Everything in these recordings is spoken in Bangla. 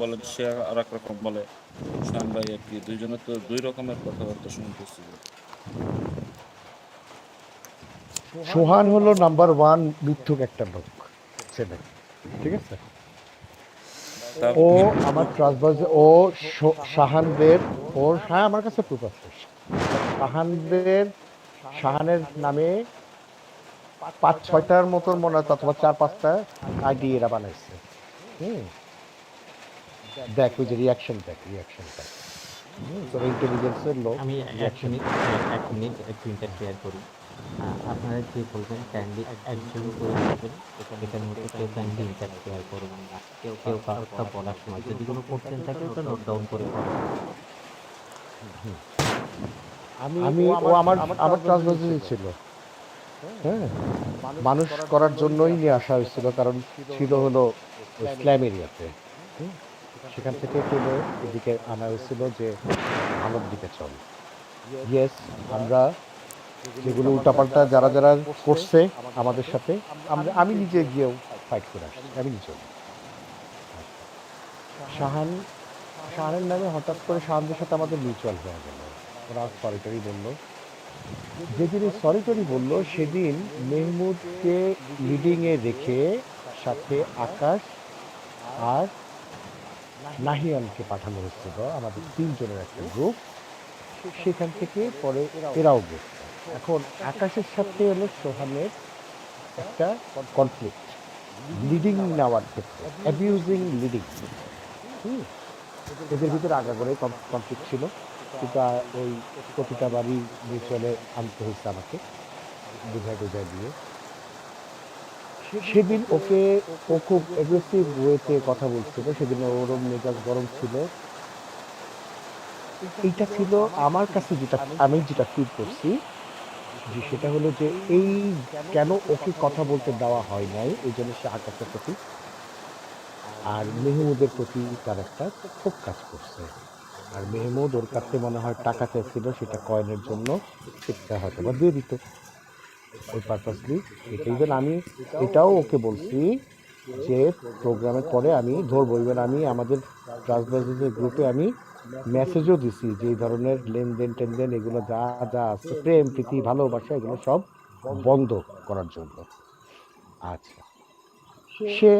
বলে সে আর এক রকম বলে শান ভাই আর কি দুইজনে তো দুই রকমের কথাবার্তা শুনতেছি। সোহান হলো নাম্বার ওয়ান মিথ্যুক একটা লোক ছেলে ঠিক আছে? ও আমার ট্রাস্টবাজ ও শাহানদের ওর হ্যাঁ আমার কাছে প্রুফ আছে। শাহানদের শাহানের নামে পাঁচ ছয়টার মতন মনে হয় অথবা চার পাঁচটা আইডি এরা বানাইছে। হুম। দেখ ওই যে রিয়াকশন দেখ রিয়াকশন দেখ তোর ইন্টেলিজেন্সের লোক আমি এক মিনিট এক মিনিট একটু ইন্টারফেয়ার করি। আহ, আপনারা যে বলবেন কাইন্ডলি একজন করে বলবেন এটার মধ্যে কেউ কাইন্ডলি ইন্টারফেয়ার করবেন না। কেউ কেউ কারোরটা বলার সময় যদি কোনো কোশ্চেন থাকে ওটা নোট ডাউন করে ফেলবেন। আমি ও আমার আমার ট্রান্সভার্সিটি ছিল। হ্যাঁ। মানুষ করার জন্যই নিয়ে আসা হয়েছিল কারণ ছিল হলো ইসলাম এরিয়াতে হুম, সেখান থেকে তুলে এদিকে আনা হয়েছিল যে ভালোর দিকে চল। ইয়েস আমরা যেগুলো উল্টাপাল্টা যারা যারা করছে আমাদের সাথে, আমরা, আমি নিজে গিয়েও ফাইট করে আসছি, আমি নিজেও শাহান, শাহানের নামে হঠাৎ করে শাহানদের সাথে আমাদের মিউচুয়াল হয়ে গেল। ওরা সরিটারি বলল। যেদিন সরিটারি বলল, সেদিন মেহমুদকে লিডিংয়ে রেখে সাথে আকাশ আর নাহিয়ানকে পাঠানো হচ্ছিল আমাদের তিনজনের একটা গ্রুপ সেখান থেকে পরে এরাও গেছে। এখন আকাশের সাথে হলো সোহানের একটা কনফ্লিক্ট লিডিং নেওয়ার ক্ষেত্রে অ্যাবিউজিং লিডিং হুম এদের ভিতরে আগা করে কনফ্লিক্ট ছিল। আহ, ওই প্রতিটা বাড়ি মিউচুয়ালে আনতে হয়েছে আমাকে বুঝায় বুঝায় দিয়ে। সেদিন ওকে ও খুব এগ্রেসিভ ওয়েতে কথা বলছিল, সেদিন ওরম মেজাজ গরম ছিল। এইটা ছিল আমার কাছে যেটা, আমি যেটা ফিল করছি, যে সেটা হলো যে এই কেন ওকে কথা বলতে দেওয়া হয় নাই, এই জন্য সে আকাশের প্রতি আর মেহমুদের প্রতি তার একটা খুব কাজ করছে। আর মেহমুদ ওর কাছে মনে হয় টাকা চাইছিল সেটা কয়েনের জন্য, সেটা হয়তো বা দিয়ে দিত। ওই পারপাসলি জন্য আমি এটাও ওকে বলছি যে প্রোগ্রামের পরে আমি ধরবো। এবার আমি আমাদের ট্রান্সভার্সের গ্রুপে আমি মেসেজও দিছি যে এই ধরনের লেনদেন টেনদেন এগুলো যা যা আছে, প্রেম, প্রীতি, ভালোবাসা, এগুলো সব বন্ধ করার জন্য। আচ্ছা। সে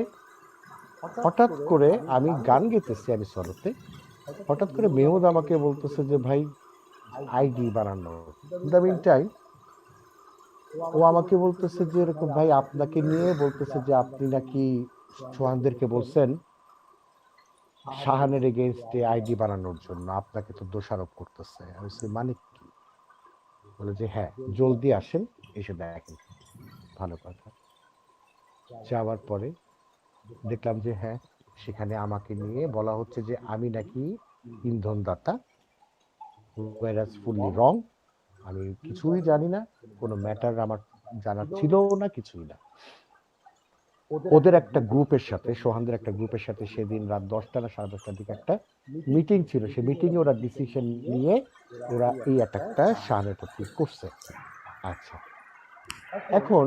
হঠাৎ করে আমি গান গেতেছি আমি সরতে হঠাৎ করে মেহুদ আমাকে বলতেছে যে, ভাই, আইডি বানানো। দ্য মিন টাইম ও আমাকে বলতেছে যে এরকম, ভাই, আপনাকে নিয়ে বলতেছে যে আপনি নাকি সোহানদেরকে বলছেন শাহানের এগেনস্টে আইডি বানানোর জন্য, আপনাকে তো দোষারোপ করতেছে। আমি মানে কি? বলে যে হ্যাঁ জলদি আসেন, এসে দেখেন। ভালো কথা। যাওয়ার পরে দেখলাম যে হ্যাঁ সেখানে আমাকে নিয়ে বলা হচ্ছে যে, আমি নাকি ইন্ধনদাতা ফুললি রং আমি কিছুই জানি না কোনো ম্যাটার আমার জানা ছিল না কিছুই না। ওদের একটা গ্রুপের সাথে সোহানদের একটা গ্রুপের সাথে সেদিন রাত দশটা না সাড়ে দশটার দিকে একটা মিটিং ছিল। সেই মিটিংয়ে ওরা ডিসিশন নিয়ে ওরা এই অ্যাটাকটা শাহানের প্রতি করছে। আচ্ছা। এখন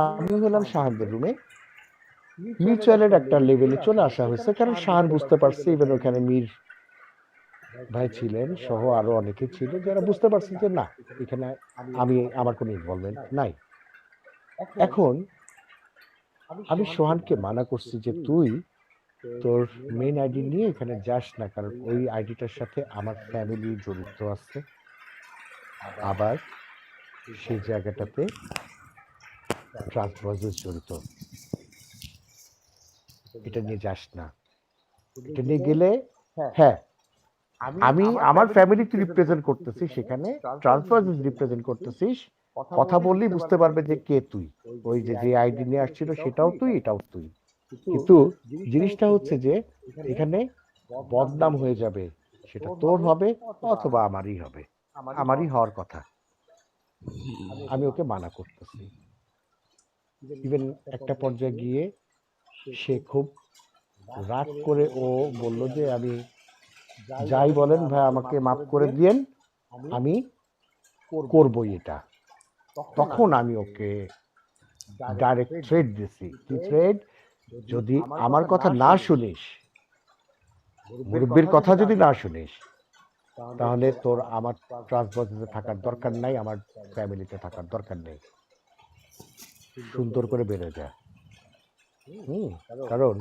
আমি হলাম শাহানদের রুমে মিউচুয়ালের একটা লেভেলে চলে আসা হয়েছে কারণ শাহান বুঝতে পারছে ইভেন ওখানে মীর ভাই ছিলেন সহ আরও অনেকে ছিল যারা বুঝতে পারছেন যে না এখানে আমি আমার কোনো ইনভলভমেন্ট নাই। এখন আমি সোহানকে মানা করছি যে তুই তোর মেইন আইডি নিয়ে এখানে যাস না কারণ ওই আইডিটার সাথে আমার ফ্যামিলি জড়িত আছে। আবার সেই জায়গাটাতে ট্রান্সভার্সেস জড়িত। এটা নিয়ে যাস না। এটা নিয়ে গেলে হ্যাঁ আমি আমার ফ্যামিলি তুই রিপ্রেজেন্ট করতেছি সেখানে ট্রান্সফার্সেস রিপ্রেজেন্ট করতেছিস কথা বললেই বুঝতে পারবে যে কে তুই। ওই যে যে আইডি নিয়ে আসছিল সেটাও তুই এটাও তুই। কিন্তু জিনিসটা হচ্ছে যে এখানে বদনাম হয়ে যাবে সেটা তোর হবে অথবা আমারই হবে আমারই হওয়ার কথা। আমি ওকে মানা করতেছি। ইভেন একটা পর্যায়ে গিয়ে সে খুব রাগ করে ও বলল যে আমি যাই বলেন ভাই আমাকে মাফ করে দিয়েন। আমি করবই। এটা। তখন আমি ওকে ডাইরেক্ট থ্রেড দিছি। কি থ্রেড যদি আমার কথা না শুনিস মুরব্বীর কথা যদি না শুনিস তাহলে তোর আমার ট্রান্সপোর্টে থাকার দরকার নাই আমার ফ্যামিলিতে থাকার দরকার নেই। সুন্দর করে বেরো যা। হুম কারণ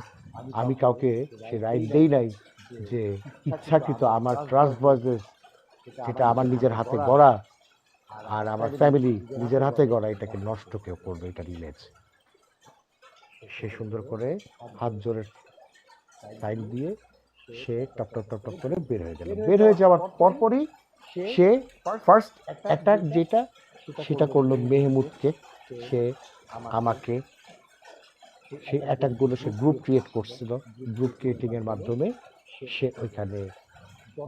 আমি কাউকে সে রাইট দেই নাই। যে ইচ্ছাকৃত আমার ট্রাস্ট বয়েস যেটা আমার নিজের হাতে গড়া। আর আমার ফ্যামিলি নিজের হাতে গড়া এটাকে নষ্ট কেউ করবে এটা ইমেজ সে সুন্দর করে হাত জোরে সাইন দিয়ে সে টপ টপ টপ টপ করে বের হয়ে গেল। বের হয়ে যাওয়ার পরপরই সে ফার্স্ট অ্যাটাক যেটা সেটা করল মেহমুদকে। সে আমাকে সেই অ্যাটাকগুলো সে গ্রুপ ক্রিয়েট করছিল। গ্রুপ ক্রিয়েটিংয়ের মাধ্যমে সে ওইখানে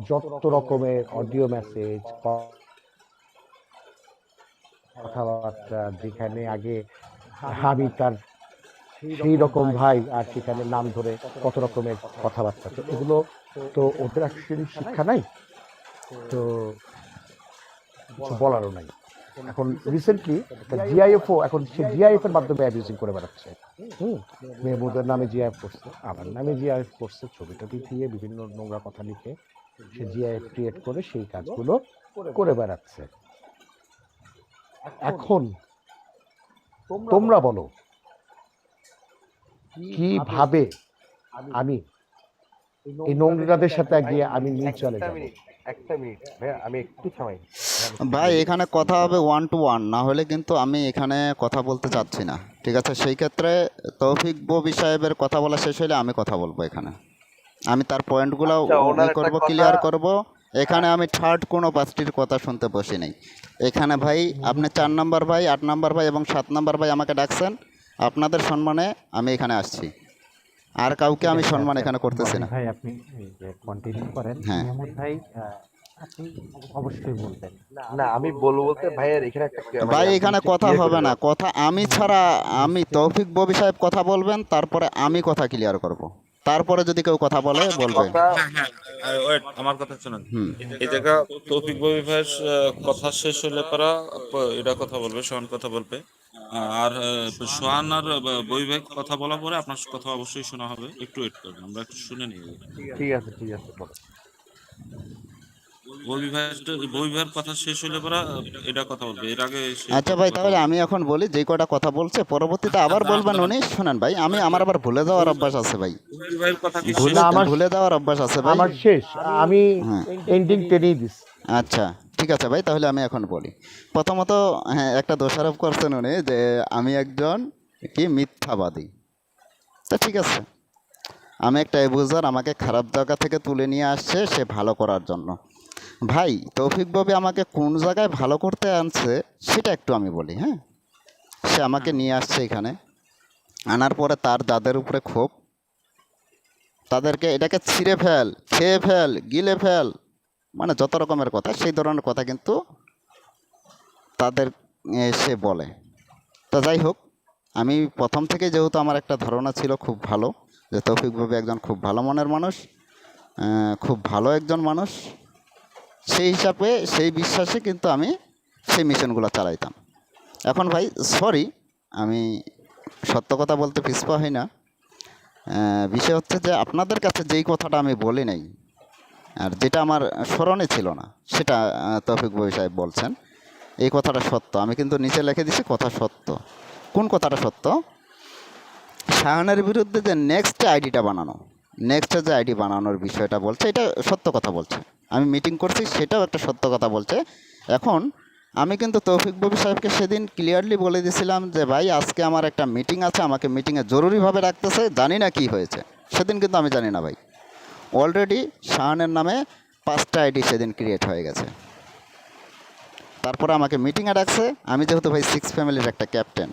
যত রকমের অডিও মেসেজ কথাবার্তা যেখানে আগে আমি তার সেই রকম ভাই আর সেখানে নাম ধরে কত রকমের কথাবার্তা। তো এগুলো তো ওদের অ্যাকচুয়ালি শিক্ষা নাই? তো কিছু বলারও নাই। এখন রিসেন্টলি একটা জিআইএফও এখন সে জিআইএফ এর মাধ্যমে অ্যাবিউজিং করে বেড়াচ্ছে। হুম, মেহমুদের নামে জিআইএফ করছে, আমার নামে জিআইএফ করছে, ছবিটা দিয়ে বিভিন্ন নোংরা কথা লিখে সে জিআইএফ ক্রিয়েট করে সেই কাজগুলো করে বেড়াচ্ছে। এখন তোমরা বলো কীভাবে আমি এই নোংরাদের সাথে গিয়ে আমি নিয়ে চলে যাব। একটা মিনিট ভাইয়া আমি একটু থামাই। ভাই এখানে কথা হবে ওয়ান টু ওয়ান না হলে কিন্তু আমি এখানে কথা বলতে চাচ্ছি না। ঠিক আছে? সেই ক্ষেত্রে তৌফিক ববি সাহেবের কথা বলা শেষ হলে আমি কথা বলব এখানে। আমি তার পয়েন্টগুলো করব ক্লিয়ার করব। এখানে আমি থার্ড কোনো পার্টির কথা শুনতে বসি নাই। এখানে ভাই আপনি চার নাম্বার ভাই আট নাম্বার ভাই এবং সাত নাম্বার ভাই আমাকে ডাকছেন। আপনাদের সম্মানে আমি এখানে আসছি। আর কাউকে আমি সম্মান এখানে করতেছি না। ভাই আপনি কন্টিনিউ করেন। হ্যাঁ। মেহমুদ ভাই আপনি অবশ্যই বলবেন। না আমি বলব বলতে ভাইয়ের এখানে একটা মানে ভাই এখানে কথা হবে না। কথা আমি ছাড়া আমি তৌফিক ববি সাহেব কথা বলবেন তারপরে আমি কথা ক্লিয়ার করব। তারপরে যদি কেউ কথা বলে বলবে হ্যাঁ হ্যাঁ আমার কথা শুনুন। এই জায়গা তৌফিক ববি ভাইয়ের কথা শেষ হলে পরা এটা কথা বলবে সোহান কথা বলবে। আর সোহানার আহ, কথা বলা পরে আপনার কথা অবশ্যই শোনা হবে। একটু ওয়েট করবেন আমরা একটু শুনে নিই ঠিক আছে ঠিক আছে বলো ববি ভাইয়ের ববি ভাইয়ের কথা শেষ হলে পরা এটা কথা বলবে। এর আগে আচ্ছা ভাই তাহলে আমি এখন বলি যে কটা কথা বলছে। পরবর্তীতে আবার বলবেন উনি। শোনেন ভাই আমি আমার আবার ভুলে যাওয়ার অভ্যাস আছে ভাই। ভুলে আমার- ভুলে যাওয়ার অভ্যাস আছে ভাই। আমার শেষ। আমি হ্যাঁ। এন্ডিং টেনেই দিস আচ্ছা ঠিক আছে ভাই তাহলে আমি এখন বলি। প্রথমত হ্যাঁ একটা দোষারোপ করছেন উনি যে আমি একজন কি মিথ্যাবাদী। তা ঠিক আছে। আমি একটা এbuser আমাকে খারাপ জায়গা থেকে তুলে নিয়ে আসছে সে ভালো করার জন্য। ভাই তৌফিক বাবু আমাকে কোন জায়গায় ভালো করতে আনছে সেটা একটু আমি বলি হ্যাঁ? সে আমাকে নিয়ে আসছে এখানে। আনার পরে তার দাদের উপরে ক্ষোভ তাদেরকে এটাকে ছিঁড়ে ফেল খেয়ে ফেল গিলে ফেল। মানে যত রকমের কথা সেই ধরনের কথা কিন্তু তাদের সে বলে। তো যাই হোক আমি প্রথম থেকে যেহেতু আমার একটা ধারণা ছিল খুব ভালো যে তৌফিক ভাবে একজন খুব ভালো মনের মানুষ খুব ভালো একজন মানুষ সেই হিসাবে, সেই বিশ্বাসে কিন্তু আমি সেই মিশনগুলো চালাইতাম। এখন ভাই সরি আমি সত্য কথা বলতে পিছপা হই না। বিষয় হচ্ছে যে আপনাদের কাছে যেই কথাটা আমি বলি নাই, আর যেটা আমার স্মরণে ছিল না, সেটা তৌফিক বই সাহেব বলছেন, এই কথাটা সত্য। আমি কিন্তু নিচে লিখে দিছি, কথা সত্য। কোন কথাটা সত্য? শাহানের বিরুদ্ধে যে নেক্সট আইডিটা বানানো। নেক্সট যে আইডি বানানোর বিষয়টা বলছে, এটা সত্য কথা বলছে। আমি মিটিং করছি, সেটাও একটা সত্য কথা বলছে। এখন আমি কিন্তু তৌফিক ববি সাহেবকে সেদিন ক্লিয়ারলি বলে দিয়েছিলাম যে, ভাই, আজকে আমার একটা মিটিং আছে, আমাকে মিটিংয়ে জরুরিভাবে রাখতেছে, জানি না কি হয়েছে। সেদিন কিন্তু আমি জানি না, ভাই। অলরেডি শাহানের নামে পাঁচটা আইডি সেদিন ক্রিয়েট হয়ে গেছে। তারপরে আমাকে মিটিংয়ে ডাকছে। আমি যেহেতু, ভাই সিক্স ফ্যামিলির একটা ক্যাপ্টেন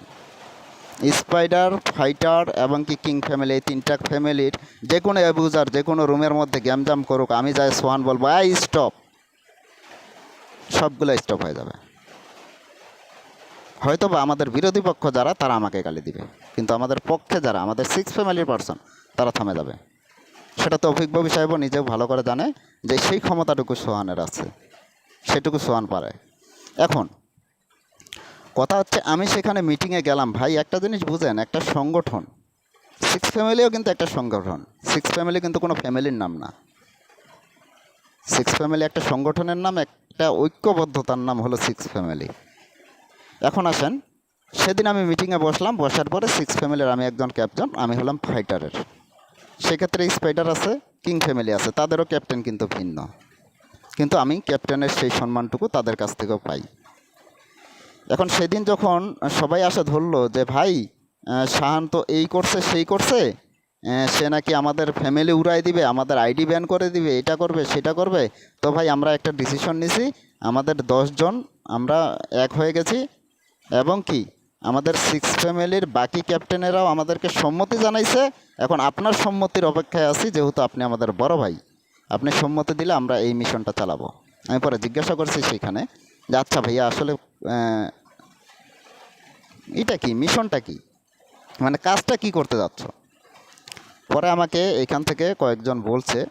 স্পাইডার, ফাইটার এবং কি কিং ফ্যামিলি, এই তিনটা ফ্যামিলির যে কোনো অ্যাবিউজার যে কোনো রুমের মধ্যে গ্যামজাম করুক, আমি যাই সোহান বলব, আই স্টপ সবগুলো স্টপ হয়ে যাবে। হয়তো বা আমাদের বিরোধী পক্ষ যারা, তারা আমাকে গালি দিবে। কিন্তু আমাদের পক্ষে যারা, আমাদের সিক্স ফ্যামিলির পার্সন তারা থামে যাবে। সেটা তো অভিজ্ঞবী সাহেবও নিজেও ভালো করে জানে যে সেই ক্ষমতাটুকু সোহানের আছে। সেটুকু সোহান পারে। এখন কথা হচ্ছে আমি সেখানে মিটিংয়ে গেলাম। ভাই, একটা জিনিস বুঝেন, একটা সংগঠন সিক্স ফ্যামিলিও কিন্তু একটা সংগঠন। সিক্স ফ্যামিলি কিন্তু কোনো ফ্যামিলির নাম না। সিক্স ফ্যামিলি একটা সংগঠনের নাম, একটা ঐক্যবদ্ধতার নাম হলো সিক্স ফ্যামিলি এখন আসেন, সেদিন আমি মিটিংয়ে বসলাম, বসার পরে সিক্স ফ্যামিলির আমি একজন ক্যাপ্টেন আমি হলাম ফাইটারের সেক্ষেত্রে স্পাইডার আছে কিং ফ্যামিলি আছে, তাদেরও ক্যাপ্টেন কিন্তু ভিন্ন। কিন্তু আমি ক্যাপ্টেনের সেই সম্মানটুকু তাদের কাছ থেকেও পাই। এখন সেদিন যখন সবাই আসে ধরলো যে, ভাই শাহান তো এই করছে, সেই করছে সে নাকি আমাদের ফ্যামিলি উড়াই দিবে, আমাদের আইডি ব্যান করে দিবে, এটা করবে, সেটা করবে, তো ভাই, আমরা একটা ডিসিশন নিছি, আমাদের দশজন আমরা এক হয়ে গেছি, এবং কি, আমাদের সিক্স ফ্যামিলির বাকি ক্যাপ্টেনেরাও আমাদেরকে সম্মতি জানাইছে, এখন আপনার সম্মতির অপেক্ষায় আছি, যেহেতু আপনি আমাদের বড় ভাই, আপনি সম্মতি দিলে আমরা এই মিশনটা চালাবো। আমি পরে জিজ্ঞাসা করছি সেখানে আচ্ছা ভাইয়া, আসলে এটা কি? মিশনটা কি? মানে কাজটা কি করতে যাচ্ছ? পরে আমাকে এখান থেকে কয়েকজন বলছে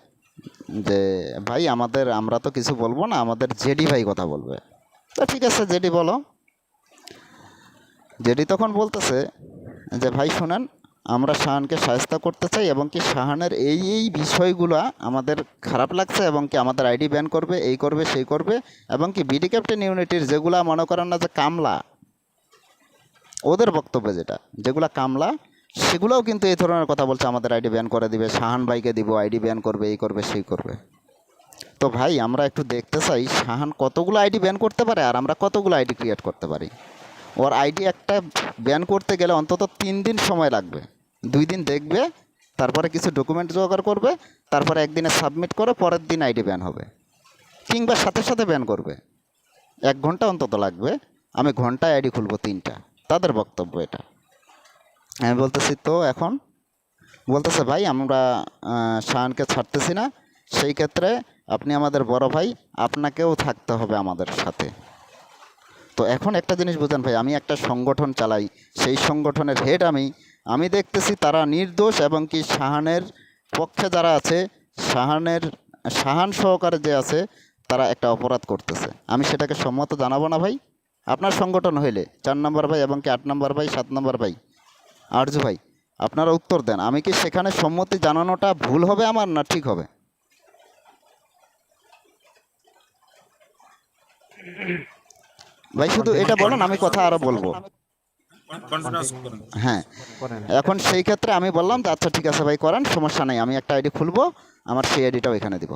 যে, ভাই, আমাদের, আমরা তো কিছু বলব না, আমাদের জেডি ভাই কথা বলবে। তো ঠিক আছে, জেডি বলো। জেডি তখন বলতেছে যে, ভাই, শুনেন আমরা শাহানকে সাহায্য করতে চাই এবং কি শাহানের এই এই বিষয়গুলো আমাদের খারাপ লাগছে এবং কি আমাদের আইডি ব্যান করবে, এই করবে, সেই করবে এবং কি বিডি ক্যাপ্টেন ইউনিটির যেগুলা মনে করেন না যে কামলা, ওদের বক্তব্য যেটা, যেগুলা কামলা, সেগুলোও কিন্তু এই ধরনের কথা বলছে, আমাদের আইডি ব্যান করে দিবে, শাহান ভাইকে দিব, আইডি ব্যান করবে, এই করবে, সেই করবে। তো ভাই, আমরা একটু দেখতে চাই শাহান কতগুলো আইডি ব্যান করতে পারে আর আমরা কতগুলো আইডি ক্রিয়েট করতে পারি। ওর আইডি একটা ব্যান করতে গেলে অন্তত তিন দিন সময় লাগবে। দুই দিন দেখবে, তারপরে কিছু ডকুমেন্ট জোগাড় করবে, তারপরে একদিনে সাবমিট করে পরের দিন আইডি ব্যান হবে। কিংবা সাথে সাথে ব্যান করবে। এক ঘণ্টা অন্তত লাগবে। আমি ঘন্টায় আইডি খুলবো তিনটা। তাদের বক্তব্য এটা। আমি বলতেছি, তো এখন? বলতেছে, ভাই, আমরা শাহানকে ছাড়তেছি না। সেই ক্ষেত্রে আপনি আমাদের বড় ভাই, আপনাকেও থাকতে হবে আমাদের সাথে। তো এখন একটা জিনিস বুঝেন ভাই, আমি একটা সংগঠন চালাই। সেই সংগঠনের হেড আমি আমি দেখতেছি তারা নির্দোষ এবং কি শাহানের পক্ষে যারা আছে, শাহানের, শাহান সহকারে যে আছে, তারা একটা অপরাধ করতেছে। আমি সেটাকে সম্মত জানাব না ভাই। আপনার সংগঠন হইলে, চার নম্বর ভাই এবং কি আট নম্বর ভাই, সাত নম্বর ভাই। আর্য ভাই, আপনারা উত্তর দেন। আমি কি সেখানে সম্মতি জানানোটা ভুল হবে আমার না ঠিক হবে? ভাই, শুধু এটা বলুন, আমি কথা আরও বলব। হ্যাঁ এখন সেই ক্ষেত্রে আমি বললাম আচ্ছা ঠিক আছে ভাই, করেন, সমস্যা নেই, আমি একটা আইডি খুলবো, আমার সেই আইডিটাও এখানে দিব।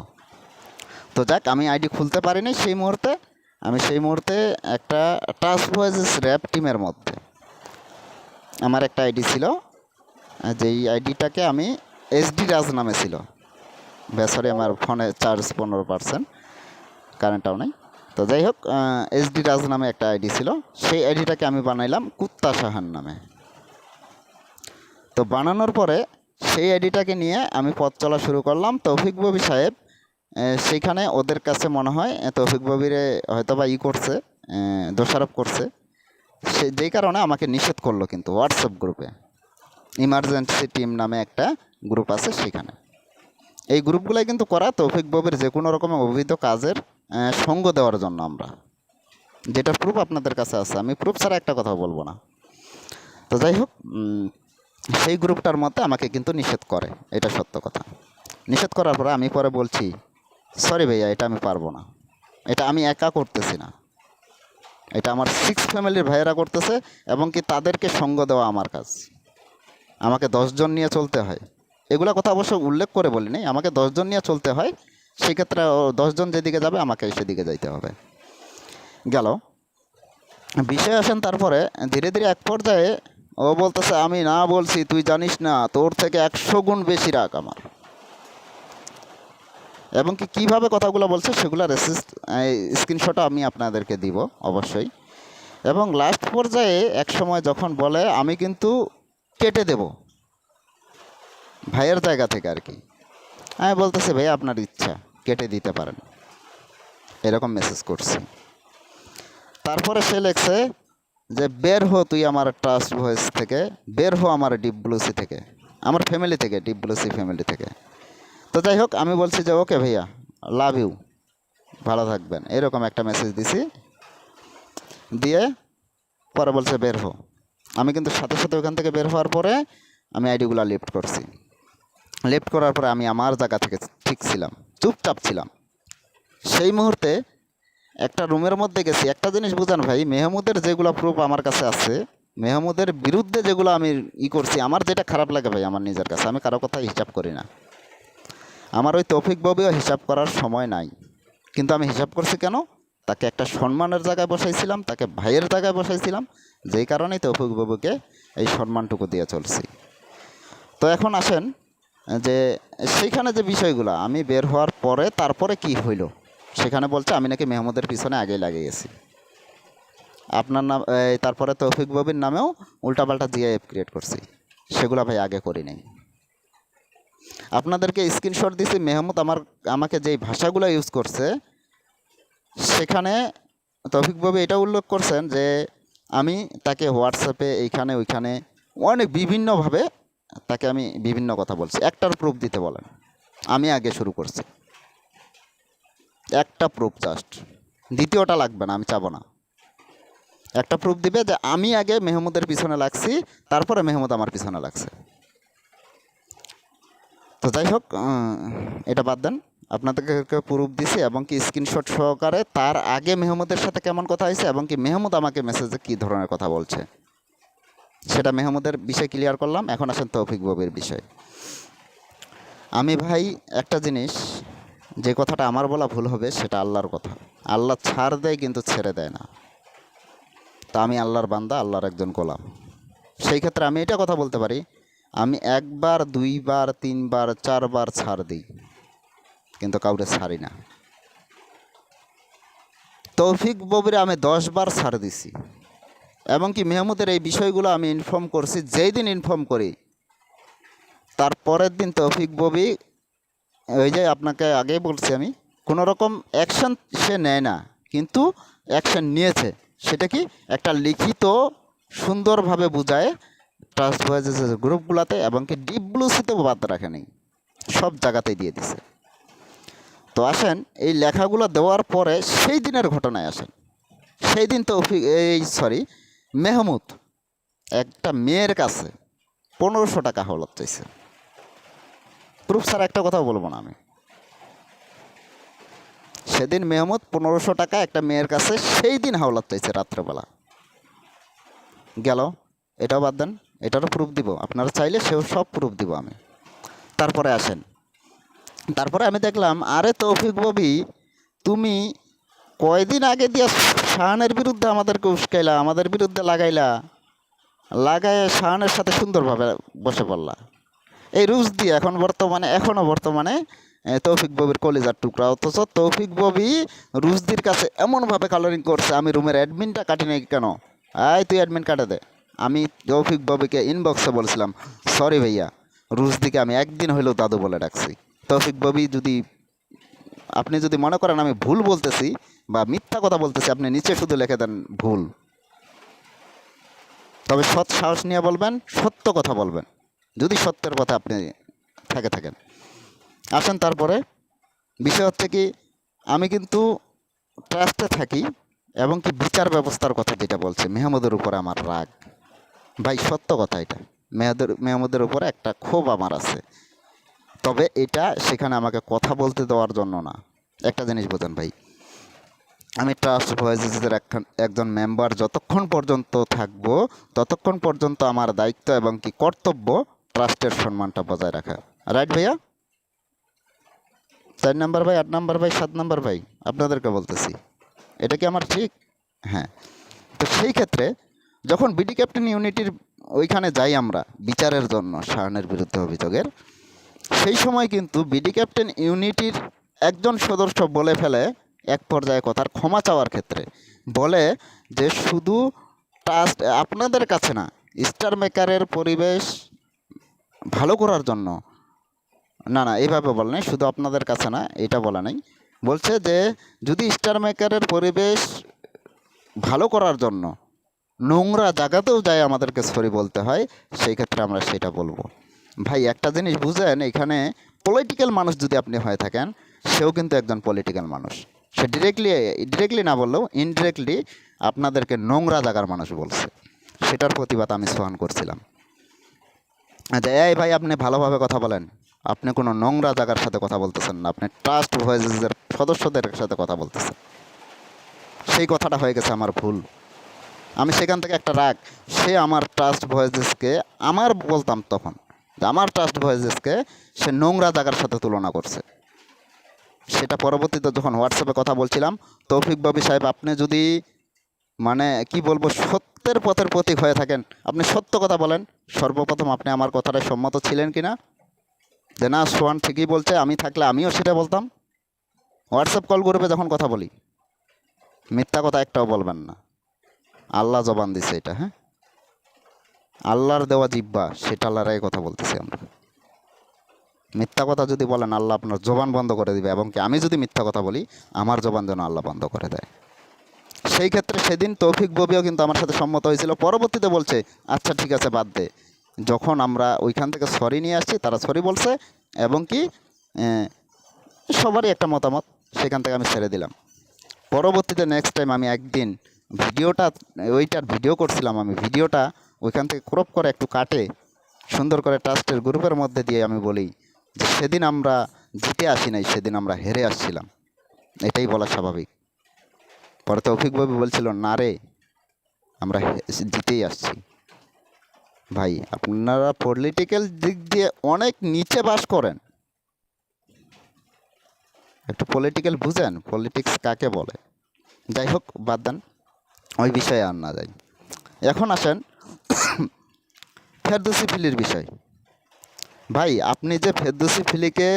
তো যাক, আমি আইডি খুলতে পারিনি সেই মুহূর্তে। আমি সেই মুহূর্তে একটা টাস্ক ভয়েসেস র্যাপ টিমের মধ্যে আমার একটা আইডি ছিল, যেই আইডিটাকে আমি এসডি রাজ নামে ছিল। বেসরে আমার ফোনে চার্জ পনেরো পার্সেন্ট কারেন্টটাও নেই। তো যাই হোক এসডি রাজ নামে একটা আইডি ছিল। সেই আইডিটাকে আমি বানাইলাম কুত্তা সাহান নামে। তো বানানোর পরে সেই আইডিটাকে নিয়ে আমি পথ চলা শুরু করলাম। তৌফিক ববি সাহেব এ, সেইখানে ওদের কাছে মনে হয় তৌফিক ববিরে হয়তো বা ই করছে দোষারোপ করছে। সে যেই কারণে আমাকে নিষেধ করল কিন্তু হোয়াটসঅ্যাপ গ্রুপে ইমার্জেন্সি টিম নামে একটা গ্রুপ আছে সেখানে। এই গ্রুপগুলাই কিন্তু করা তৌফিক ববির যে কোনো রকমের অবৈধ কাজের সঙ্গ দেওয়ার জন্য আমরা। যেটা প্রুফ আপনাদের কাছে আছে, আমি প্রুফ ছাড়া একটা কথা বলব না। তো যাই হোক সেই গ্রুপটার মধ্যে আমাকে কিন্তু নিষেধ করে, এটা সত্য কথা। নিষেধ করার পরে আমি পরে বলছি সরি ভাইয়া, এটা আমি পারব না। এটা আমি একা করতেছি না। এটা আমার সিক্স ফ্যামিলির ভাইয়েরা করতেছে এবং কি তাদেরকে সঙ্গ দেওয়া আমার কাজ। আমাকে দশজন নিয়ে চলতে হয়। এগুলা কথা অবশ্য উল্লেখ করে বলিনি, আমাকে দশজন নিয়ে চলতে হয় সেক্ষেত্রে ও দশজন যেদিকে যাবে, আমাকে সেদিকে যাইতে হবে। গেল। বিষয় আসেন তারপরে, ধীরে ধীরে এক পর্যায়ে ও বলতেছে, আমি না বলছি, তুই জানিস না, তোর থেকে একশো গুণ বেশি রাখ আমার। এবং কি, কীভাবে কথাগুলো বলছে, সেগুলো রেসিস্ট স্ক্রিনশটও আমি আপনাদেরকে দিব, অবশ্যই। এবং লাস্ট পর্যায়ে এক সময় যখন বলে, আমি কিন্তু কেটে দেব। ভাইয়ের জায়গা থেকে আর কি। আমি বলতেছি ভাই আপনার ইচ্ছা, কেটে দিতে পারেন। এরকম মেসেজ করছি। তারপরে সে লেখছে যে, বের হো তুই আমার ট্রাস্ট ভয়েস থেকে, বের হো আমার ডিপ ব্লুসি থেকে, আমার ফ্যামিলি থেকে ডিপ ব্লুসি ফ্যামিলি থেকে। তো যাই হোক, আমি বলছি যে, ওকে ভাইয়া লাভ ইউ ভালো থাকবেন। এরকম একটা মেসেজ দিছি। দিয়ে পরে বলছে, বের হো আমি কিন্তু সাথে সাথে ওখান থেকে বের হওয়ার পরে আমি আইডিগুলো লিফট করছি। লিফট করার পরে আমি আমার জায়গা থেকে ঠিক ছিলাম, চুপচাপ ছিলাম। সেই মুহূর্তে একটা রুমের মধ্যে গেছি। একটা জিনিস বুঝান ভাই, মেহমুদের যেগুলো প্রুফ আমার কাছে আছে, মেহমুদের বিরুদ্ধে যেগুলো আমি ই করছি, আমার যেটা খারাপ লাগে ভাই, আমার নিজের কাছে। আমি কারও কথা হিসাব করি না। আমার ওই তৌফিক বাবুও হিসাব করার সময় নাই। কিন্তু আমি হিসাব করছি কেন? তাকে একটা সম্মানের জায়গায় বসাইছিলাম, তাকে ভাইয়ের জায়গায় বসাইছিলাম। যেই কারণেই তৌফিক বাবুকে এই সম্মানটুকু দিয়ে চলছি। তো এখন আসেন যে সেইখানে যে বিষয়গুলো, আমি বের হওয়ার পরে তারপরে কি হইল? সেখানে বলছে আমি নাকি মেহমুদের পিছনে আগেই লাগিয়ে গেছি। আপনার নাম তারপরে তৌফিক বাবির নামেও উল্টাপাল্টা জিআইএফ ক্রিয়েট করছি। সেগুলো ভাই আগে করি নাই। আপনাদেরকে স্ক্রিনশট দিছি, মেহমুদ আমার, আমাকে যেই ভাষাগুলো ইউজ করছে, সেখানে তৌফিক ববি এটা উল্লেখ করছেন যে, আমি তাকে হোয়াটসঅ্যাপে এইখানে ওইখানে অনেক বিভিন্নভাবে তাকে আমি বিভিন্ন কথা বলছি। একটার প্রুফ দিতে বলেন। আমি আগে শুরু করছি। একটা প্রুফ জাস্ট দ্বিতীয়টা লাগবে না, আমি চাবো না। একটা প্রুফ দিবে যে আমি আগে মেহমুদের পিছনে লাগছি, তারপরে মেহমুদ আমার পিছনে লাগছে। তো যাই হোক এটা বাদ দেন। আপনাদেরকে প্রুফ দিছি এবং কি স্ক্রিনশট সহকারে তার আগে মেহমুদের সাথে কেমন কথা হয়েছে এবং কি মেহমুদ আমাকে মেসেজে কী ধরনের কথা বলছে। সেটা মেহমুদের বিষয় ক্লিয়ার করলাম। এখন আসেন তৌফিক ববির বিষয়। আমি ভাই, একটা জিনিস, যে কথাটা আমার বলা ভুল হবে সেটা আল্লাহর কথা। আল্লাহ ছাড় দেয় কিন্তু ছেড়ে দেয় না। তা আমি আল্লাহর বান্দা, আল্লাহর একজন গোলাম। সেই ক্ষেত্রে আমি এটা কথা বলতে পারি, আমি একবার, দুইবার, তিনবার, চারবার ছাড় দিই, কিন্তু কাউরে ছাড়ি না। তৌফিক ববিরে আমি দশবার ছাড় দিছি। এবং কি মেহমুদের এই বিষয়গুলো আমি ইনফর্ম করছি, যেই দিন ইনফর্ম করি, তার পরের দিন তৌফিক ববি, ওই যে আপনাকে আগেই বলছি আমি কোনো রকম অ্যাকশন সে নেয় না, কিন্তু অ্যাকশন নিয়েছে, সেটা কি একটা লিখিত, সুন্দরভাবে বুঝায় ট্রাস্ট ভয়েসেস গ্রুপগুলোতে এবং কি ডিপ ব্লুসিতেও বাদ রাখেনি সব জায়গাতেই দিয়ে দিছে। তো আসেন, এই লেখাগুলো দেওয়ার পরে সেই দিনের ঘটনায় আসেন। সেই দিন তো এই সরি মেহমুদ, একটা মেয়ের কাছে পনেরোশো টাকা হলত চাইছে। প্রুফ স্যার একটা কথা বলব না আমি। সেদিন মেহমুদ পনেরোশো টাকা একটা মেয়ের কাছে সেই দিন হাওলাত চাইছে রাত্রেবেলা। গেল, এটাও বাদ দেন, এটারও প্রুফ দিব। আপনারা চাইলে সেও সব প্রুফ দিব আমি। তারপরে আসেন। তারপরে আমি দেখলাম, আরে তৌফিক ববি, তুমি কয়দিন আগে দিয়া শাহানের বিরুদ্ধে আমাদেরকে উস্কাইলা, আমাদের বিরুদ্ধে লাগাইলা? লাগায় শাহানের সাথে সুন্দরভাবে বসে পড়লা। এই রুজ দিয়ে এখন বর্তমানে এখনও বর্তমানে তৌফিক ববির কলিজার টুকরা। অথচ তৌফিক ববি রুজদির কাছে এমনভাবে কালারিং করছে, আমি রুমের অ্যাডমিনটা কাটি নাই কেন? আয়, তুই অ্যাডমিন কাটে দে। আমি তৌফিক ববিকে ইনবক্সে বলছিলাম সরি ভাইয়া, রুজদিকে আমি একদিন হইলেও দাদু বলে ডাকছি। তৌফিক ববি যদি, আপনি যদি মনে করেন আমি ভুল বলতেছি বা মিথ্যা কথা বলতেছি, আপনি নিচে শুধু লিখে দেন ভুল। তবে সৎ সাহস নিয়ে বলবেন, সত্য কথা বলবেন। যদি সত্যের পথে আপনি থাকে থাকেন। আসেন তারপরে, বিষয় হচ্ছে কি, আমি কিন্তু ট্রাস্টে থাকি এবং কি বিচার ব্যবস্থার কথা যেটা বলছে, মেহমুদের উপরে আমার রাগ। ভাই, সত্য কথা এটা। মেহদের, মেহমুদের উপরে একটা ক্ষোভ আমার আছে। তবে এটা সেখানে আমাকে কথা বলতে দেওয়ার জন্য না। একটা জিনিস বোঝেন ভাই। আমি ট্রাস্ট একখান, একজন মেম্বার যতক্ষণ পর্যন্ত থাকব, ততক্ষণ পর্যন্ত আমার দায়িত্ব এবং কি কর্তব্য ট্রাস্টের সম্মানটা বজায় রাখা। রাইট ভাইয়া? চার নাম্বার ভাই, আট নাম্বার ভাই, সাত নাম্বার ভাই, আপনাদেরকে বলতেছি। এটা কি আমার ঠিক? হ্যাঁ। তো সেই ক্ষেত্রে যখন বিডি ক্যাপ্টেন ইউনিটির ওইখানে যাই আমরা, বিচারের জন্য শাহানের বিরুদ্ধে অভিযোগের, সেই সময় কিন্তু বিডি ক্যাপ্টেন ইউনিটির একজন সদস্য বলে ফেলে এক পর্যায়ে কথার ক্ষমা চাওয়ার ক্ষেত্রে বলে যে শুধু ট্রাস্ট আপনাদের কাছে না স্টার মেকারের পরিবেশ ভালো করার জন্য। না না এইভাবে বলে নাই, শুধু আপনাদের কাছে না, এটা বলা নাই। বলছে যে যদি স্টার মেকারের পরিবেশ ভালো করার জন্য নোংরা জায়গাতেও যায় আমাদেরকে সরি বলতে হয়, সেই ক্ষেত্রে আমরা সেটা বলব। ভাই, একটা জিনিস বুঝেন, এখানে পলিটিক্যাল মানুষ যদি আপনি হয়ে থাকেন, সেও কিন্তু একজন পলিটিক্যাল মানুষ। সে ডিরেক্টলি ডিরেক্টলি না বললেও ইনডিরেক্টলি আপনাদেরকে নোংরা জায়গার মানুষ বলছে। সেটার প্রতিবাদ আমি সোহান করছিলাম। আচ্ছা এই ভাই আপনি ভালোভাবে কথা বলেন। আপনি কোনো নোংরা জায়গার সাথে কথা বলতেছেন না। আপনি ট্রাস্ট ভয়েসের সদস্যদের সাথে কথা বলতেছেন। সেই কথাটা হয়ে গেছে আমার ভুল। আমি সেখান থেকে একটা রাগ। সে আমার ট্রাস্ট ভয়েসেসকে আমার বলতাম তখন আমার ট্রাস্ট ভয়েসেসকে সে নোংরা জায়গার সাথে তুলনা করছে। সেটা পরবর্তীতে যখন হোয়াটসঅ্যাপে কথা বলছিলাম, তৌফিক সাহেব, আপনি যদি মানে কি বলব, সত্যের পথের প্রতীক হয়ে থাকেন, আপনি সত্য কথা বলেন। সর্বপ্রথম আপনি আমার কথাটায় সম্মত ছিলেন কি না যে না সোয়ান ঠিকই বলছে, আমি থাকলে আমিও সেটা বলতাম। হোয়াটসঅ্যাপ কল গ্রুপে যখন কথা বলি, মিথ্যা কথা একটাও বলবেন না। আল্লাহ জবান দিছে এটা হ্যাঁ? আল্লাহর দেওয়া জিব্বা সেটা লড়াই কথা বলতেছি আমরা। মিথ্যা কথা যদি বলেন, আল্লাহ আপনার জবান বন্ধ করে দিবে। এবং কি আমি যদি মিথ্যা কথা বলি, আমার জবান যেন আল্লাহ বন্ধ করে দেয়। সেই ক্ষেত্রে সেদিন তৌফিক ববিও কিন্তু আমার সাথে সম্মত হয়েছিল। পরবর্তীতে বলছে আচ্ছা ঠিক আছে, বাদ দে। যখন আমরা ওইখান থেকে সরি নিয়ে আসছি, তারা সরি বলছে এবং কি সবারই একটা মতামত, সেখান থেকে আমি ছেড়ে দিলাম। পরবর্তীতে নেক্সট টাইম আমি একদিন ভিডিওটা, ওইটার ভিডিও করছিলাম আমি। ভিডিওটা ওইখান থেকে ক্রপ করে একটু কাটে, সুন্দর করে ট্রাস্টের গ্রুপের মধ্যে দিয়ে আমি বলি যে সেদিন আমরা জিতে আসি নাই, সেদিন আমরা হেরে আসছিলাম। এটাই বলা স্বাভাবিক। পরে তৌফিক বাবু বলছিল, না রে, আমরা জিতেই আসছি। ভাই, আপনারা পলিটিক্যাল দিক দিয়ে অনেক নিচে বাস করেন। একটু পলিটিক্যাল বুঝেন পলিটিক্স কাকে বলে? যাই হোক, বাদ দেন, ওই বিষয়ে আর না যাই। এখন আসেন ফেরদৌসি ফিলির বিষয়। ভাই, আপনি যে ফেরদৌসি ফিলিকে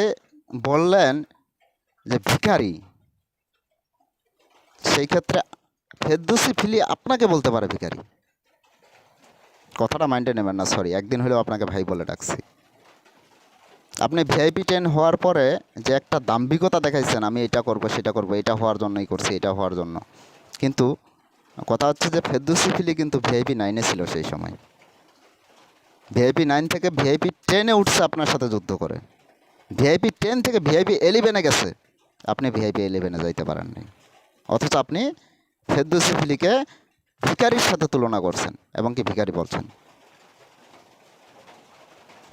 বললেন যে ভিখারি, সেই ক্ষেত্রে ফেরদৌসি ফিলি আপনাকে বলতে পারে ভিখারি? কথাটা মাইন্ডে নেবেন না, সরি, একদিন হলেও আপনাকে ভাই বলে ডাকছি। আপনি ভিআইপি টেন হওয়ার পরে যে একটা দাম্ভিকতা দেখাইছেন, আমি এটা করব, সেটা করব, এটা হওয়ার জন্যই করছি, এটা হওয়ার জন্য। কিন্তু কথা হচ্ছে যে ফেরদৌসি ফিলি কিন্তু ভিআইপি নাইনে ছিল সেই সময়। ভিআইপি নাইন থেকে ভিআইপি টেনে উঠছে আপনার সাথে যুদ্ধ করে। ভিআইপি টেন থেকে ভিআইপি এলিভেনে গেছে। আপনি ভিআইপি এলিভেনে যাইতে পারেননি অথচ আপনি ফেরদৌসি ফিলিকে ভিকারির সাথে তুলনা করছেন, এবং কি ভিখারি বলছেন?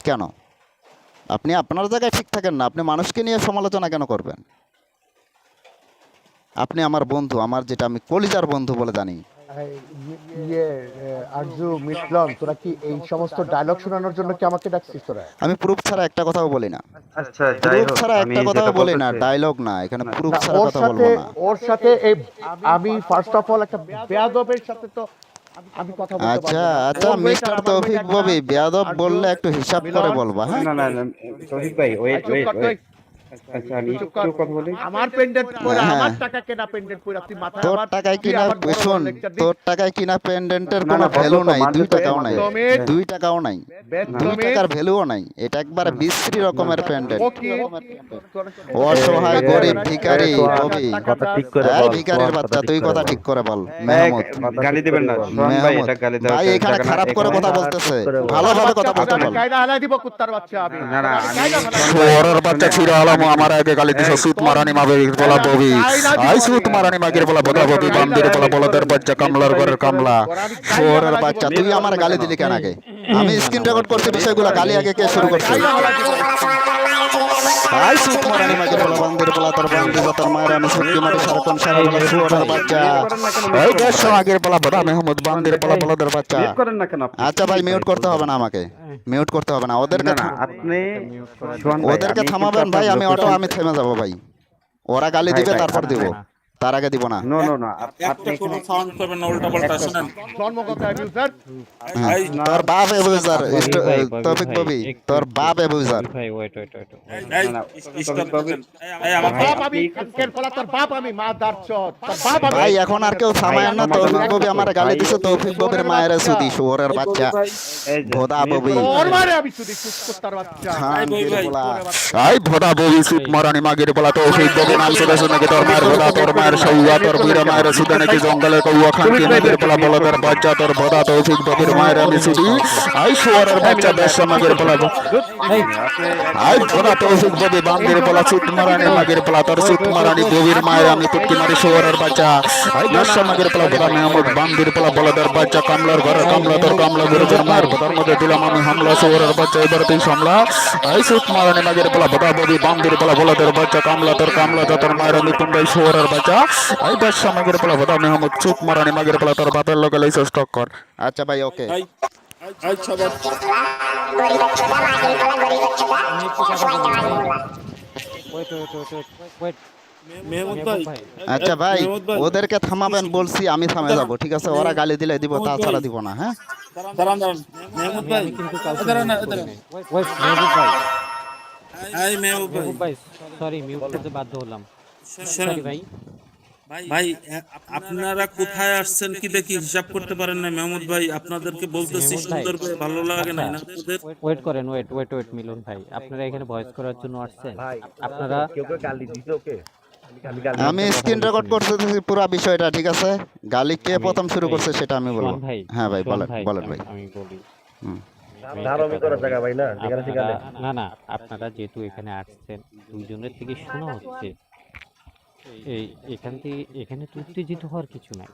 কেন? আপনি আপনার জায়গায় ঠিক থাকেন না, আপনি মানুষকে নিয়ে সমালোচনা কেন করবেন? আপনি আমার বন্ধু, আমার যেটা আমি কলিজার বন্ধু বলে জানি ইয়ে আরজু মিটলন তোরা কি এই সমস্ত ডায়লগ শোনানোর জন্য কি আমাকে ডাকছিস তোরা? আমি প্রুফ ছাড়া একটা কথাও বলি না। আচ্ছা প্রুফ ছাড়া একটা কথাও বলি না ডায়লগ না এখানে প্রুফ ছাড়া কথা বলব না। ওর সাথে এই আমি ফার্স্ট অফ অল একটা বেয়াদবের সাথে তো আমি কথা বলতে পারব আচ্ছা আচ্ছা মিস্টার তৌফিক ববি বেয়াদব বললে একটু হিসাব করে বলবা হ্যাঁ? না না না তৌফিক ভাই ওয়েট ওয়েট ওয়েট আচ্ছা আমি একটু কথা বলি আমার পেন্ডেন্ট পরে হ্যাঁ। আমার টাকা কেনা পেন্ডেন্ট পরে আপনি মাথায় তোর টাকায় কিনা আবার বড় বড় শোন lecture দিস। তোর টাকায় কিনা পেন্ডেন্টের কোনো ভ্যালু নাই মানতে টাকাও নাই দমের। টাকাও নাই দুই টাকার ভ্যালুও নাই এটা একবার বিশ্রী রকমের পেন্ডেন্ট অসহায় গরিব এই, ভিখারি কবি কথা ঠিক করে বল, ভিখারির বাচ্চা তুই কথা ঠিক করে বল মেহমুদ গালি দিবেন না সোহান ভাই এটা গালি দেওয়ার ভাই এখানে খারাপ করে কথা বলতেছে। ভালোভাবে কথা বলতে বল কায়দা হালাই দিব কুত্তার বাচ্চা আমি না, না, আমি আমি- কায়দা হালাই আমার আগে গালি দিছ সুত মারানি মাগের বলা ববি আই সুত মারানি মাগের বলা বদা ববি বান্দির বলা বলদের বাচ্চা কামলার ঘরের কামলা। শহরের বাচ্চা তুই আমার গালি দিলি কেন আগে? আমি স্ক্রিন রেকর্ড করছি বিষয়গুলো গালি আগে কে শুরু করছে। আই সুত মারানি মাগের বলা বান্দির বলা তোর বান্দি তোর মায়ের আমি মারি সারা বলা বাচ্চা। দেড়শো আগের বলা মেহমুদ বলা বলদের বাচ্চা? আচ্ছা ভাই মিউট করতে হবে না আমাকে। মিউট করতে হবে না ওদেরকে আপনি ওদেরকে থামাবেন ভাই আমি অটো আমি থেমে যাব ভাই। ওরা গালি দিবে তারপর দিব। তার আগে দিব না। নো নো না আপনি কোনো সাউন্ড করবেন না উল্টা পাল্টা শুনেন। জন্মগত অ্যাবিউজার হ্যাঁ, তোর বাপ ববি তোর বাপ ভাই ওয়েট ওয়েট ওয়েট এই, না, না, স্টপ তবে বাবু- করবেন। এই, আমার বাপ আমি কালকের ফলা তোর বাপ আমি মা দার তোর বাপ আমি ভাই এখন আর কেউ থামায় না তৌফিক ববি আমার গালি দিছে তৌফিক ববির মায়ের সুদি শুয়োরের বাচ্চা। ভোদা ববি। তোর মারে আমি শুধু কুত্তার বাচ্চা। খান ভাই, ভাই। ভোদা ববি সুত মারানি মাগের বলা তো সেই ববি নাম শুনে শুনে কি তোর মায়ের ভোদা তোর মায়ের মায়ের সৌয়া তোর বুড়া মায়ের সুদে নাকি জঙ্গলের কৌয়া খানকি নদীর পোলা বলদের বাচ্চা তোর ভদা তৌফিক ববির মায়ের আমি ছুটি আই শুয়ারের বাচ্চা দেশ মাগের পোলা আই ভদা তৌফিক ববি বান্দির পোলা সুত মারানি মাগের পোলা তোর সুত মারানি ববির মায়ের আমি তুটকি মারি শুয়ারের বাচ্চা। আই দেশ মাগের পোলা ভদা মেহমুদ বান্দির পোলা বলদের বাচ্চা কামলার ঘরে কামলা তোর কামলা গুরুজন মায়ের ভদার মধ্যে দিলাম আমি হামলা শুয়ারের বাচ্চা এবার তুই সামলা। আই সুত মারানি মাগের পোলা ভদা ববি বান্দির পোলা বলদের বাচ্চা কামলা তোর কামলা তোর মায়ের আমি তুমরাই শুয়ারের বাচ্চা। আই দেশ মাগের পোলা ভদা মেহমুদ চুপ মারানি মাগের পোলা তোর বাপের লগে লাইছে স্টক কর আচ্ছা ভাই ওকে। আচ্ছা ভাই আচ্ছা ভাই ওদেরকে থামাবেন বলছি আমি থামে যাব ঠিক আছে? ওরা গালি দিলে দিব তাছাড়া দিব না হ্যাঁ? এই সরি মিউট করতে বাধ্য হলাম। সরি ভাই। ভাই আপনারা কোথায় আসছেন কি দেখি হিসাব করতে পারেন না মেহমুদ ভাই আপনাদেরকে বলতেছি সুন্দর করে ভালো লাগে না। ওয়েট করেন ওয়েট ওয়েট ওয়েট মিলন ভাই আপনারা এখানে ভয়েস করার জন্য আসছেন। আপনারা কেউ কেউ গালি দিতে ওকে। আমি স্ক্রিন রেকর্ড করতে পুরো বিষয়টা ঠিক আছে? গালি কে প্রথম শুরু করছে সেটা আমি বলব। ভাই হ্যাঁ ভাই বলেন বলেন ভাই। আমি- আমি বলি না না আপনারা যেহেতু এখানে আসছেন দুইজনের থেকে শোনা হচ্ছে। এই এখান থেকে এখানে তো উত্তেজিত হওয়ার কিছু নাই।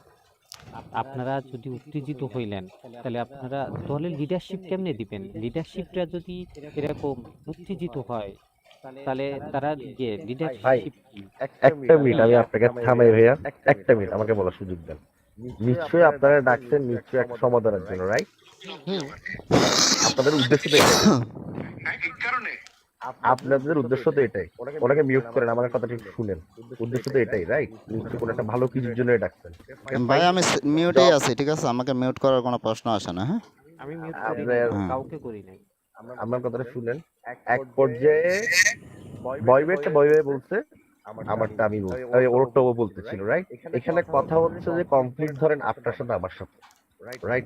আপনারা যদি উত্তেজিত হইলেন তাহলে আপনারা দলের লিডারশিপ কেমনে দিবেন? লিডারশিপটা যদি এরকম উত্তেজিত হয় তাহলে তারা ইয়ে লিডারশিপ একটা মিনিট আমি আপনাকে থামাই ভাইয়া। একটা মিনিট আমাকে বলার সুযোগ দেন। নিশ্চয়ই আপনারা ডাকছেন নিশ্চয়ই একটা সমাধানের জন্য রাইট আপনাদের উদ্দেশ্য। আপনাদের উদ্দেশ্য তো এটাই। ওনাকে মিউট করেন আমার কথা ঠিক শুনেন। উদ্দেশ্য তো এটাই রাইট কোনো একটা ভালো কিছুর জন্য ডাকছেন। ভাই আমি মিউটেই আছি ঠিক আছে? আমাকে মিউট করার কোনো প্রশ্ন আসে না হ্যাঁ? আমি মিউট করি আপনার- নাই, কাউকে করি নাই। আমার কথাটা শুনেন। এক পর্যায়ে বয়বেটটা বয়বে বলছে আমারটা আমি ওরটা ও বলতেছিল রাইট এখানে কথা হচ্ছে যে কমপ্লিট ধরেন আপনার সাথে আমার সাথে রাইট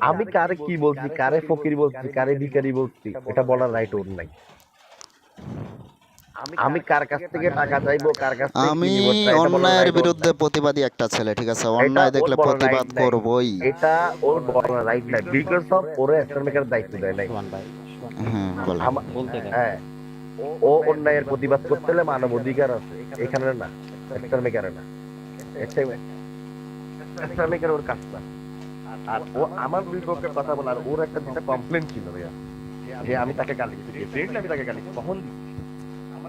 আমি কারে কি বলছি কারে ফকির বলছি কারে ভিকারি বলছি এটা বলার রাইট ওর নাই। আমি কার কাছ থেকে টাকা চাইব কার কাছ থেকে আমি অন্যায়ের বিরুদ্ধে প্রতিবাদী একটা ছেলে ঠিক আছে? অন্যায় দেখলে প্রতিবাদ করবই। এটা ওর বলার রাইট নাই বিকজ অফ ওরে একটা মেকার দায়িত্ব দেয় নাই। হ্যাঁ বলতে হ্যাঁ ও অন্যায়ের প্রতিবাদ করতে হলে মানব অধিকার আছে এখানে না একটা মেকারে না। একটা মেকার ওর কাজ না। আর ও আমার বিপক্ষে কথা বলার ওর একটা যেটা কমপ্লেন ছিল ভাইয়া। যে আমি তাকে গালি Definitely আমি তাকে গালি কখন দিচ্ছি?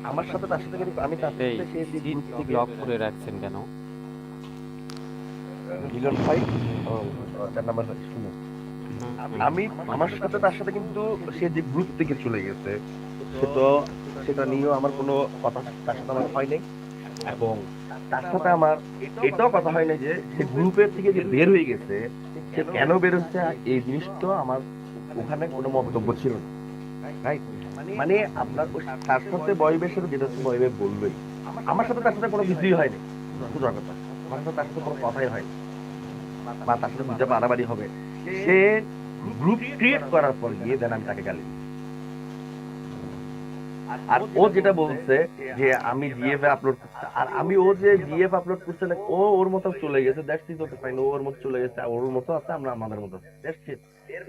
আমার সাথে তার সাথে কিন্তু আমি তার সাথে সে থেকে ব্লক করে রাখছেন কেন? মিলন ভাই তার নাম্বার শুনো আমি আমার সাথে তার সাথে কিন্তু সে যে গ্রুপ থেকে চলে গেছে সে তো সেটা নিয়েও আমার কোনো কথা তার সাথে আমার হয় নাই। এবং তার সাথে আমার এটাও কথা হয় না যে সে গ্রুপের থেকে যে বের হয়ে গেছে সে কেন বের হচ্ছে? এই জিনিসটা আমার ওখানে কোনো মন্তব্য ছিল না। রাইট মানে আপনার তার সাথে বয়বের সাথে যেটা হচ্ছে বয়বে বলবেই। আমার সাথে তার সাথে কোনো কিছুই হয়নি। সোজা কথা। আমার সাথে তার সাথে কোনো কথাই হয়নি। বা তার সাথে বুঝতে বাড়াবাড়ি হবে। সে গ্রুপ ক্রিয়েট করার পর গিয়ে দেন আমি তাকে গালি দিই। আর ও যেটা বলছে যে আমি জিএফ আপলোড করছি আর আমি ও যে জিএফ আপলোড করছে না ও ওর মতো চলে গেছে দ্যাটস ইট ওকে ফাইন ও ওর মতো চলে গেছে ওর মতো আছে আমরা আমাদের মতো দ্যাটস ইট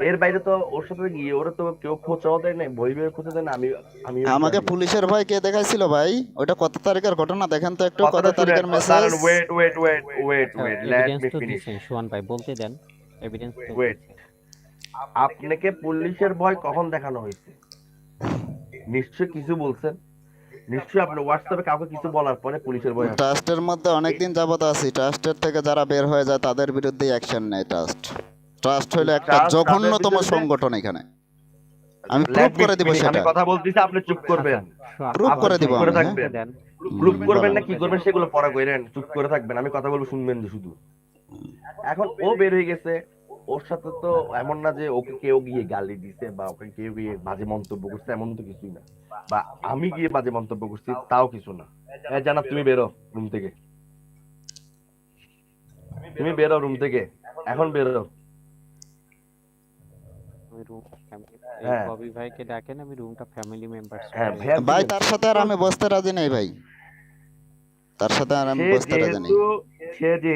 এর বাইরে তো ওর সাথে গিয়ে ওরা তো কেউ খোঁচাও দেয় নাই বই বই খোঁচা দেয় না আমি আমি আমাকে পুলিশের ভাই কে দেখাইছিল ভাই? ওটা কত তারিখের ঘটনা? দেখেন তো একটু কত তারিখের message wait wait wait wait wait let me finish Sohan ভাই বলতে দেন এভিডেন্স ওয়েট আপনাকে পুলিশের ভয় কখন দেখানো হয়েছে? নিশ্চয় কিছু বলছেন। নিশ্চয় আপনি হোয়াটসঅ্যাপে কাউকে কিছু বলার পরে পুলিশের ভয় ট্রাস্টের মধ্যে অনেকদিন যাবত আছি। ট্রাস্টের থেকে যারা বের হয়ে যায় তাদের বিরুদ্ধে অ্যাকশন নেয় ট্রাস্ট ট্রাস্ট হলো একটা জঘন্যতম সংগঠন এখানে। আমি প্রুফ করে দিব finish, আমি কথা বলতেছি আপনি চুপ করবেন। আপনি করে দিব আমি, হ্যাঁ? করবেন না কি করবেন সেগুলো পরে কইরেন। চুপ করে থাকবেন। আমি কথা বলব শুনবেন শুধু। এখন ও বের হয়ে গেছে। ওর সাথে তো এমন না যে ওকে কেউ গিয়ে গালি দিছে বা ওকে কেউ গিয়ে বাজে মন্তব্য করছে এমন তো কিছুই না। বা আমি গিয়ে বাজে মন্তব্য করছি তাও কিছু না। এ জানা তুমি বেরো রুম থেকে। তুমি বেরো রুম থেকে। এখন বেরো। হ্যাঁ। ভাইকে ডাকেন আমি রুমটা ফ্যামিলি মেম্বারস হ্যাঁ ভাই তার সাথে আর আমি বসতে রাজি নেই ভাই। তার সাথে আর আমি সে বস্তাটা জানি সে যে